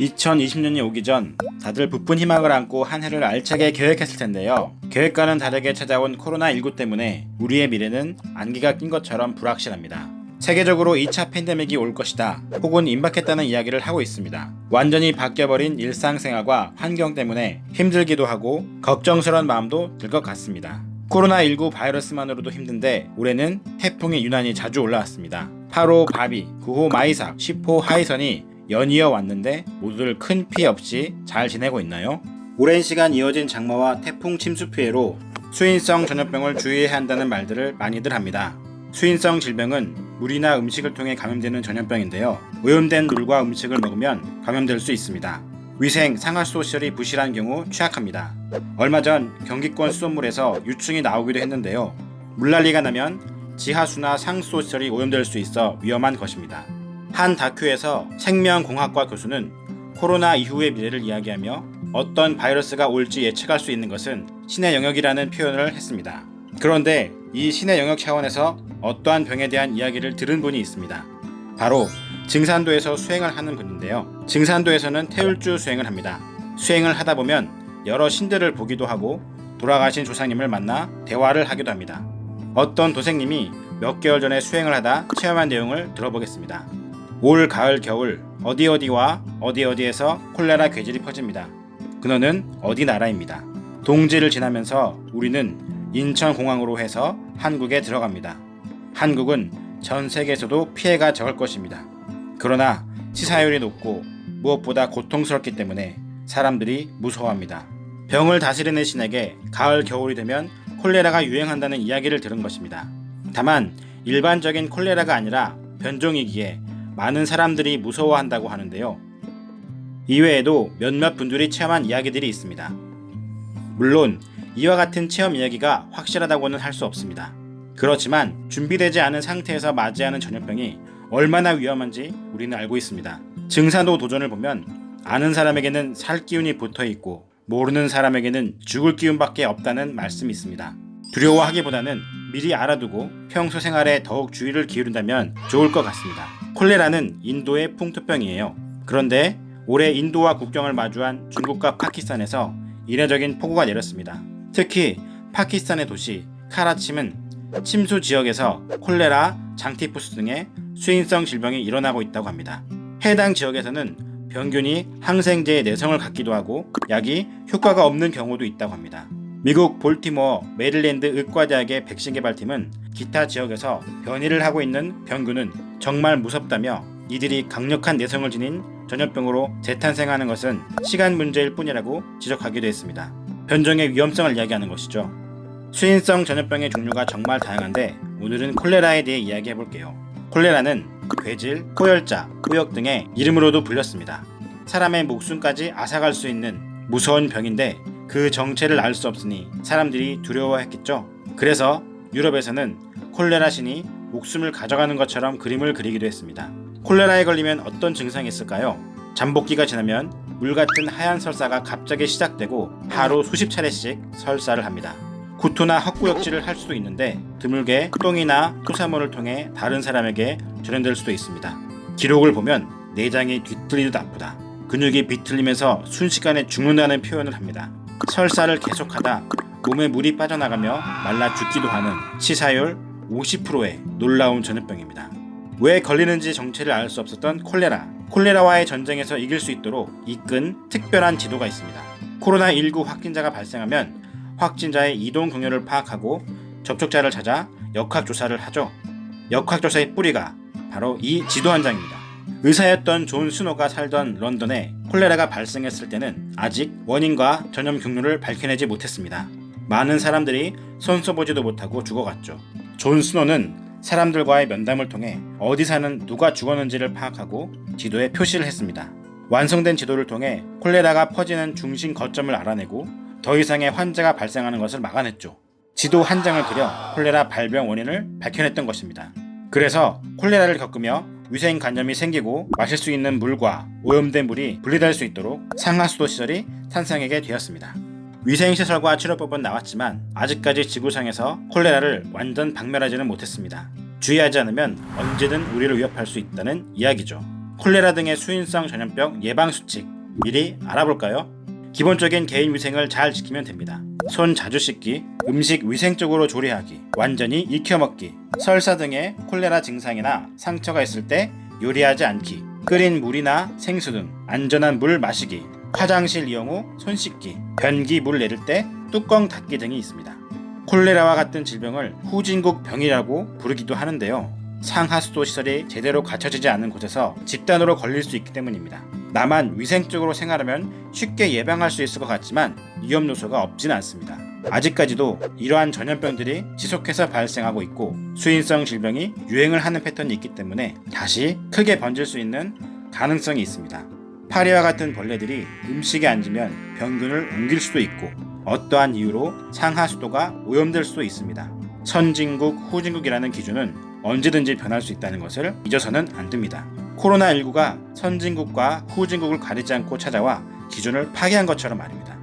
2020년이 오기 전 다들 부푼 희망을 안고 한 해를 알차게 계획했을 텐데요. 계획과는 다르게 찾아온 코로나19 때문에 우리의 미래는 안개가 낀 것처럼 불확실합니다. 세계적으로 2차 팬데믹이 올 것이다 혹은 임박했다는 이야기를 하고 있습니다. 완전히 바뀌어버린 일상생활과 환경 때문에 힘들기도 하고 걱정스러운 마음도 들 것 같습니다. 코로나19 바이러스만으로도 힘든데 올해는 태풍이 유난히 자주 올라왔습니다. 8호 바비, 9호 마이삭, 10호 하이선이 연이어 왔는데 모두들 큰 피해 없이 잘 지내고 있나요? 오랜 시간 이어진 장마와 태풍 침수 피해로 수인성 전염병을 주의해야 한다는 말들을 많이들 합니다. 수인성 질병은 물이나 음식을 통해 감염되는 전염병인데요. 오염된 물과 음식을 먹으면 감염될 수 있습니다. 위생, 상하수도 시설이 부실한 경우 취약합니다. 얼마 전 경기권 수돗물에서 유충이 나오기도 했는데요. 물난리가 나면 지하수나 상수도 시설이 오염될 수 있어 위험한 것입니다. 한 다큐에서 생명공학과 교수는 코로나 이후의 미래를 이야기하며 어떤 바이러스가 올지 예측할 수 있는 것은 신의 영역이라는 표현을 했습니다. 그런데 이 신의 영역 차원에서 어떠한 병에 대한 이야기를 들은 분이 있습니다. 바로 증산도에서 수행을 하는 분인데요. 증산도에서는 태울주 수행을 합니다. 수행을 하다 보면 여러 신들을 보기도 하고 돌아가신 조상님을 만나 대화를 하기도 합니다. 어떤 도생님이 몇 개월 전에 수행을 하다 체험한 내용을 들어보겠습니다. 올, 가을, 겨울 어디 어디와 어디 어디에서 콜레라 괴질이 퍼집니다. 근원은 어디 나라입니다. 동지를 지나면서 우리는 인천공항으로 해서 한국에 들어갑니다. 한국은 전 세계에서도 피해가 적을 것입니다. 그러나 치사율이 높고 무엇보다 고통스럽기 때문에 사람들이 무서워합니다. 병을 다스리는 신에게 가을 겨울이 되면 콜레라가 유행한다는 이야기를 들은 것입니다. 다만 일반적인 콜레라가 아니라 변종이기에 많은 사람들이 무서워한다고 하는데요. 이외에도 몇몇 분들이 체험한 이야기들이 있습니다. 물론 이와 같은 체험 이야기가 확실하다고는 할 수 없습니다. 그렇지만 준비되지 않은 상태에서 맞이하는 전염병이 얼마나 위험한지 우리는 알고 있습니다. 증산도 도전을 보면 아는 사람에게는 살 기운이 붙어 있고 모르는 사람에게는 죽을 기운밖에 없다는 말씀이 있습니다. 두려워하기보다는 미리 알아두고 평소 생활에 더욱 주의를 기울인다면 좋을 것 같습니다. 콜레라는 인도의 풍토병이에요. 그런데 올해 인도와 국경을 마주한 중국과 파키스탄에서 이례적인 폭우가 내렸습니다. 특히 파키스탄의 도시 카라침은 침수 지역에서 콜레라, 장티푸스 등의 수인성 질병이 일어나고 있다고 합니다. 해당 지역에서는 병균이 항생제의 내성을 갖기도 하고 약이 효과가 없는 경우도 있다고 합니다. 미국 볼티모어 메릴랜드 의과대학의 백신 개발팀은 기타 지역에서 변이를 하고 있는 병균은 정말 무섭다며 이들이 강력한 내성을 지닌 전염병으로 재탄생하는 것은 시간 문제일 뿐이라고 지적하기도 했습니다. 변종의 위험성을 이야기하는 것이죠. 수인성 전염병의 종류가 정말 다양한데 오늘은 콜레라에 대해 이야기해 볼게요. 콜레라는 괴질, 호열자, 호역 등의 이름으로도 불렸습니다. 사람의 목숨까지 앗아갈 수 있는 무서운 병인데 그 정체를 알 수 없으니 사람들이 두려워했겠죠. 그래서 유럽에서는 콜레라 신이 목숨을 가져가는 것처럼 그림을 그리기도 했습니다. 콜레라에 걸리면 어떤 증상이 있을까요? 잠복기가 지나면 물 같은 하얀 설사가 갑자기 시작되고 하루 수십 차례씩 설사를 합니다. 구토나 헛구역질을 할 수도 있는데 드물게 똥이나 토사물을 통해 다른 사람에게 전염될 수도 있습니다. 기록을 보면 내장이 뒤틀리듯 아프다. 근육이 비틀리면서 순식간에 죽는다는 표현을 합니다. 설사를 계속하다 몸에 물이 빠져나가며 말라 죽기도 하는 치사율 50%의 놀라운 전염병입니다. 왜 걸리는지 정체를 알 수 없었던 콜레라. 콜레라와의 전쟁에서 이길 수 있도록 이끈 특별한 지도가 있습니다. 코로나19 확진자가 발생하면 확진자의 이동 경로를 파악하고 접촉자를 찾아 역학조사를 하죠. 역학조사의 뿌리가 바로 이 지도 한 장입니다. 의사였던 존 스노가 살던 런던에 콜레라가 발생했을 때는 아직 원인과 전염 경로를 밝혀내지 못했습니다. 많은 사람들이 손써보지도 못하고 죽어갔죠. 존 스노는 사람들과의 면담을 통해 어디 사는 누가 죽었는지를 파악하고 지도에 표시를 했습니다. 완성된 지도를 통해 콜레라가 퍼지는 중심 거점을 알아내고 더 이상의 환자가 발생하는 것을 막아냈죠. 지도 한 장을 그려 콜레라 발병 원인을 밝혀냈던 것입니다. 그래서 콜레라를 겪으며 위생 간염이 생기고 마실 수 있는 물과 오염된 물이 분리될 수 있도록 상하수도 시설이 탄생하게 되었습니다. 위생시설과 치료법은 나왔지만 아직까지 지구상에서 콜레라를 완전 박멸하지는 못했습니다. 주의하지 않으면 언제든 우리를 위협할 수 있다는 이야기죠. 콜레라 등의 수인성 전염병 예방 수칙 미리 알아볼까요? 기본적인 개인 위생을 잘 지키면 됩니다. 손 자주 씻기, 음식 위생적으로 조리하기, 완전히 익혀 먹기, 설사 등의 콜레라 증상이나 상처가 있을 때 요리하지 않기, 끓인 물이나 생수 등 안전한 물 마시기, 화장실 이용 후 손 씻기, 변기 물 내릴 때 뚜껑 닫기 등이 있습니다. 콜레라와 같은 질병을 후진국 병이라고 부르기도 하는데요. 상하수도 시설이 제대로 갖춰지지 않은 곳에서 집단으로 걸릴 수 있기 때문입니다. 다만 위생적으로 생활하면 쉽게 예방할 수 있을 것 같지만 위험 요소가 없진 않습니다. 아직까지도 이러한 전염병들이 지속해서 발생하고 있고 수인성 질병이 유행을 하는 패턴이 있기 때문에 다시 크게 번질 수 있는 가능성이 있습니다. 파리와 같은 벌레들이 음식에 앉으면 병균을 옮길 수도 있고 어떠한 이유로 상하 수도가 오염될 수도 있습니다. 선진국, 후진국이라는 기준은 언제든지 변할 수 있다는 것을 잊어서는 안 됩니다. 코로나19가 선진국과 후진국을 가리지 않고 찾아와 기준을 파괴한 것처럼 말입니다.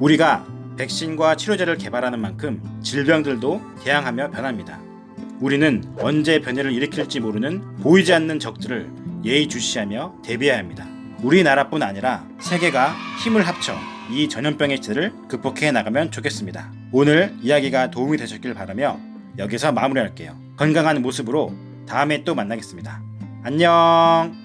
우리가 백신과 치료제를 개발하는 만큼 질병들도 대항하며 변합니다. 우리는 언제 변이를 일으킬지 모르는 보이지 않는 적들을 예의주시하며 대비해야 합니다. 우리나라뿐 아니라 세계가 힘을 합쳐 이 전염병의 시대를 극복해 나가면 좋겠습니다. 오늘 이야기가 도움이 되셨길 바라며 여기서 마무리할게요. 건강한 모습으로 다음에 또 만나겠습니다. 안녕!